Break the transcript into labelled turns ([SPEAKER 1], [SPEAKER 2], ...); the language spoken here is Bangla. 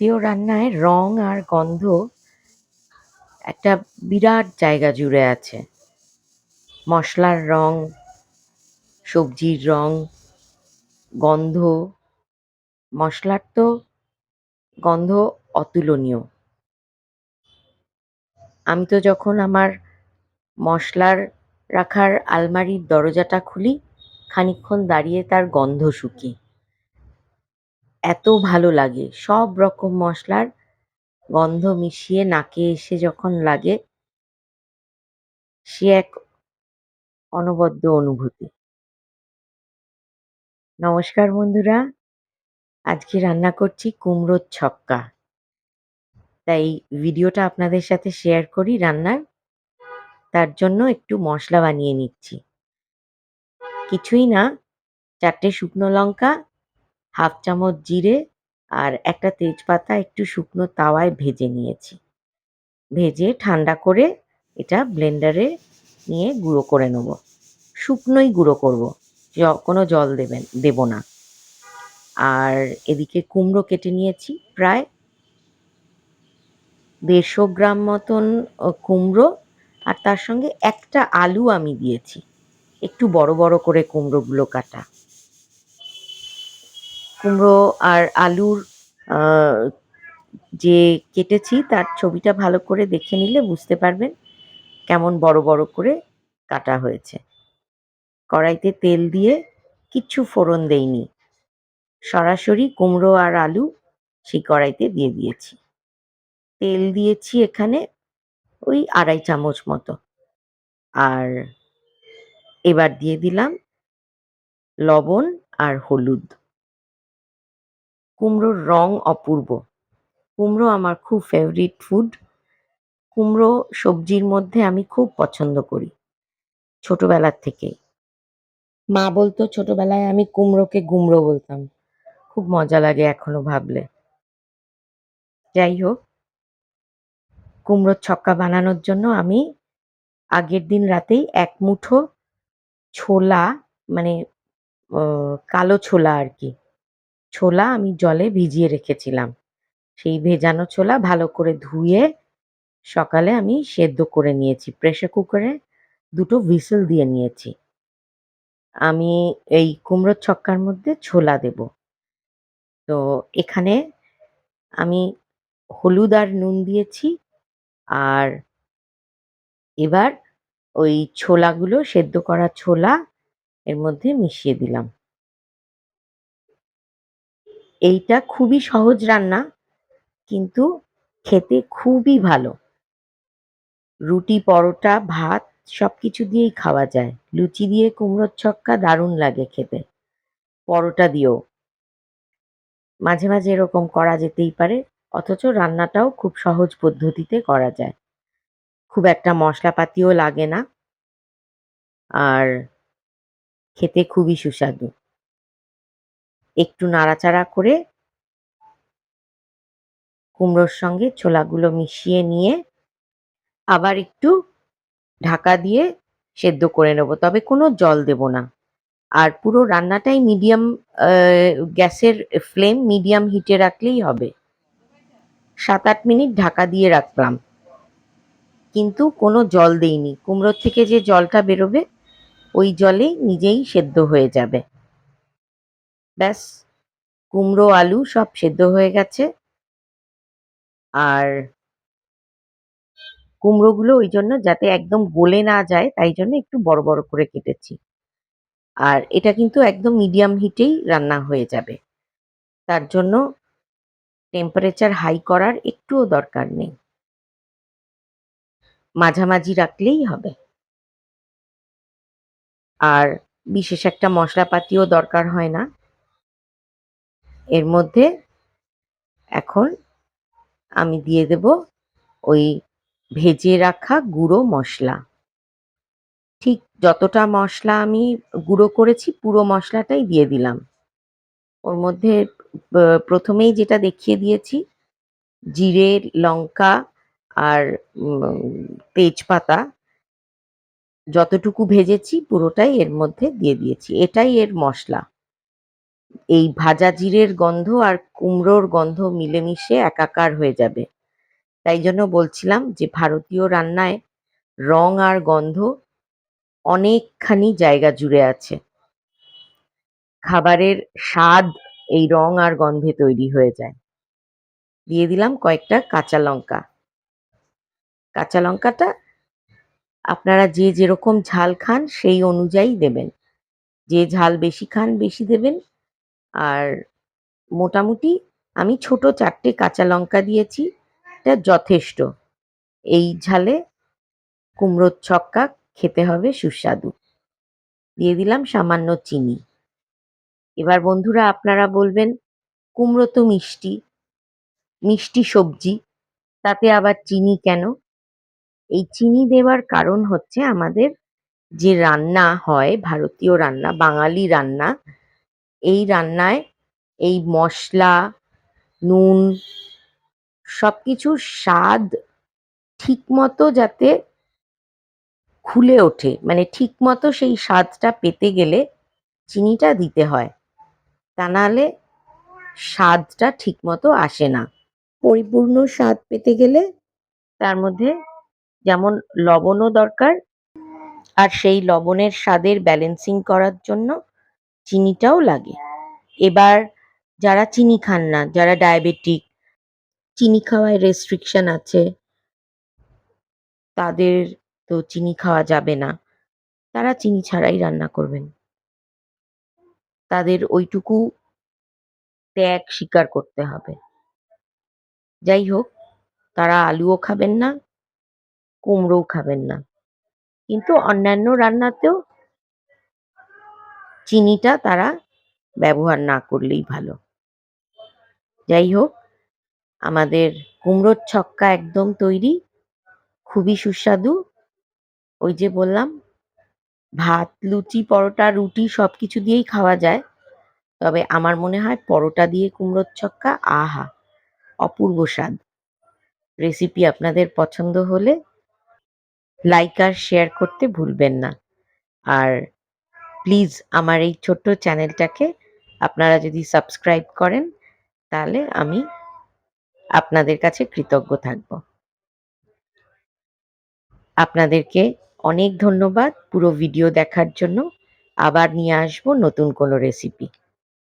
[SPEAKER 1] ভারতীয় রান্নায় রং আর গন্ধ একটা বিরাট জায়গা জুড়ে আছে। মশলার রং, সবজির রং, গন্ধ, মশলার তো গন্ধ অতুলনীয়। আমি তো যখন আমার মশলার রাখার আলমারির দরজাটা খুলি, খানিকক্ষণ দাঁড়িয়ে তার গন্ধ শুঁকি। এত ভালো লাগে। সব রকম মশলার গন্ধ মিশিয়ে নাকে এসে যখন লাগে, সে এক অনবদ্য অনুভূতি। নমস্কার বন্ধুরা, আজকে রান্না করছি কুমড়োর ছক্কা। তাই ভিডিওটা আপনাদের সাথে শেয়ার করি রান্নার। তার জন্য একটু মশলা বানিয়ে নিচ্ছি। কিছুই না, চারটে শুকনো লঙ্কা হাফ চামচ জিরে আর একটা তেজপাতা একটু শুকনো তাওয়ায় ভেজে নিয়েছি। ভেজে ঠান্ডা করে এটা ব্লেন্ডারে নিয়ে গুঁড়ো করে নেব। শুকনোই গুঁড়ো করব কোনো জল দেবেন, দেব না। আর এদিকে কুমড়ো কেটে নিয়েছি প্রায় দেড়শো গ্রাম মতন কুমড়ো। আর তার সঙ্গে একটা আলু আমি দিয়েছি। একটু বড় বড় করে কুমড়োগুলো কাটা। কুমড়ো আর আলুর যে কেটেছি, তার ছবিটা ভালো করে দেখে নিলে বুঝতে পারবেন কেমন বড় বড় করে কাটা হয়েছে। কড়াইতে তেল দিয়ে কিচ্ছু ফোড়ন দেইনি। সরাসরি কুমড়ো আর আলু সেই কড়াইতে দিয়ে দিয়েছি। তেল দিয়েছি এখানে ওই আড়াই চামচ মতো। আর এবার দিয়ে দিলাম লবণ আর হলুদ। কুমড়োর রং অপূর্ব। কুমড়ো আমার খুব ফেভারিট ফুড কুমড়ো সবজির মধ্যে আমি খুব পছন্দ করি, ছোটবেলার থেকেই। মা বলতো, ছোটবেলায় আমি কুমড়োকে গুমড়ো বলতাম। খুব মজা লাগে এখনও ভাবলে। যাই হোক, কুমড়োর ছক্কা বানানোর জন্য আমি আগের দিন রাতেই এক মুঠো ছোলা মানে কালো ছোলা আর কি ছোলা আমি জলে ভিজিয়ে রেখেছিলাম। সেই ভেজানো ছোলা ভালো করে ধুয়ে সকালে আমি সেদ্ধ করে নিয়েছি প্রেশার কুকারে দুটো হুইসেল দিয়ে নিয়েছি। আমি এই কুমড়োর ছক্কার মধ্যে ছোলা দেব। তো এখানে আমি হলুদ আর নুন দিয়েছি আর এবার ওই ছোলাগুলো, সেদ্ধ করা ছোলা এর মধ্যে মিশিয়ে দিলাম। এইটা খুবই সহজ রান্না, কিন্তু খেতে খুবই ভালো। রুটি, পরোটা, ভাত সব কিছু দিয়েই খাওয়া যায়। লুচি দিয়ে কুমড়োর ছক্কা দারুণ লাগে খেতে। পরোটা দিয়েও। মাঝে মাঝে এরকম করা যেতেই পারে, অথচ রান্নাটাও খুব সহজ পদ্ধতিতে করা যায়। খুব একটা মশলাপাতিও লাগে না। আর খেতে খুবই সুস্বাদু। একটু নাড়াচাড়া করে কুমড়োর সঙ্গে ছোলাগুলো মিশিয়ে নিয়ে আবার একটু ঢাকা দিয়ে সেদ্ধ করে নেব। তবে কোনো জল দেব না। আর পুরো রান্নাটাই মিডিয়াম গ্যাসের ফ্লেম মিডিয়াম হিটে রাখলেই হবে। সাত আট মিনিট ঢাকা দিয়ে রাখলাম। কিন্তু কোনো জল দেইনি। কুমড়োর থেকে যে জলটা বেরোবে, ওই জলেই নিজেই সেদ্ধ হয়ে যাবে। ব্যাস, কুমড়ো, আলু সব সেদ্ধ হয়ে গেছে। আর কুমড়োগুলো ওই জন্য যাতে একদম গলে না যায়, তাই জন্য একটু বড় বড় করে কেটেছি। আর এটা কিন্তু একদম মিডিয়াম হিটেই রান্না হয়ে যাবে। তার জন্য টেম্পারেচার হাই করার একটুও দরকার নেই। মাঝামাঝি রাখলেই হবে। আর বিশেষ একটা মশলাপাতিও দরকার হয় না। এর মধ্যে এখন আমি দিয়ে দেব ওই ভেজে রাখা গুঁড়ো মশলা। ঠিক যতটা মশলা আমি গুঁড়ো করেছি পুরো মশলাটাই দিয়ে দিলাম। ওর মধ্যে প্রথমেই যেটা দেখিয়ে দিয়েছি, জিরে, লঙ্কা আর তেজপাতা, যতটুকু ভেজেছি পুরোটাই এর মধ্যে দিয়ে দিয়েছি। এটাই এর মশলা। এই ভাজা জিরের গন্ধ আর কুমড়োর গন্ধ মিলেমিশে একাকার হয়ে যাবে। তাই জন্য বলছিলাম যে ভারতীয় রান্নায় রং আর গন্ধ অনেকখানি জায়গা জুড়ে আছে। খাবারের স্বাদ এই রং আর গন্ধে তৈরি হয়ে যায়। দিয়ে দিলাম কয়েকটা কাঁচা লঙ্কা। কাঁচা লঙ্কাটা আপনারা যে যেরকম ঝাল খান সেই অনুযায়ী দেবেন। যে ঝাল বেশি খান বেশি দেবেন। আর মোটামুটি আমি ছোট চারটে কাঁচা লঙ্কা দিয়েছি, এটা যথেষ্ট। এই ঝালে কুমড়োর ছক্কা খেতে হবে সুস্বাদু। দিয়ে দিলাম সামান্য চিনি। এবার বন্ধুরা আপনারা বলবেন, কুমড়ো তো মিষ্টি মিষ্টি সবজি, তাতে আবার চিনি কেন? এই চিনি দেওয়ার কারণ হচ্ছে আমাদের যে রান্না হয়, ভারতীয় রান্না, বাঙালি রান্না এই রান্নায় এই মশলা, নুন সব সবকিছুর স্বাদ ঠিকমতো যাতে খুলে ওঠে। মানে ঠিকমতো সেই স্বাদটা পেতে গেলে চিনিটা দিতে হয়। তা নাহলে স্বাদটা ঠিকমতো আসে না। পরিপূর্ণ স্বাদ পেতে গেলে তার মধ্যে যেমন লবণও দরকার। আর সেই লবণের স্বাদের ব্যালেন্সিং করার জন্য চিনিটাও লাগে। এবার যারা চিনি খান না, যারা ডায়াবেটিক চিনি খাওয়ায় রেস্ট্রিকশন আছে, তাদের তো চিনি খাওয়া যাবে না। তারা চিনি ছাড়াই রান্না করবেন। তাদের ওইটুকু ত্যাগ স্বীকার করতে হবে। যাই হোক, তারা আলুও খাবেন না, কুমড়োও খাবেন না। কিন্তু অন্যান্য রান্নাতেও চিনিটা তারা ব্যবহার না করলেই ভালো। যাই হোক আমাদের কুমড়োর ছক্কা একদম তৈরি, খুবই সুস্বাদু। ওই যে বললাম, ভাত, লুচি, পরোটা, রুটি সব কিছু দিয়েই খাওয়া যায়। তবে আমার মনে হয় পরোটা দিয়ে কুমড়োর ছক্কা, আহা, অপূর্ব স্বাদ। রেসিপি আপনাদের পছন্দ হলে লাইক আর শেয়ার করতে ভুলবেন না। আর প্লিজ আমার এই ছোট্ট চ্যানেলটাকে আপনারা যদি সাবস্ক্রাইব করেন, তাহলে আমি আপনাদের কাছে কৃতজ্ঞ থাকব। আপনাদেরকে অনেক ধন্যবাদ পুরো ভিডিও দেখার জন্য। আবার নিয়ে আসব নতুন কোনো রেসিপি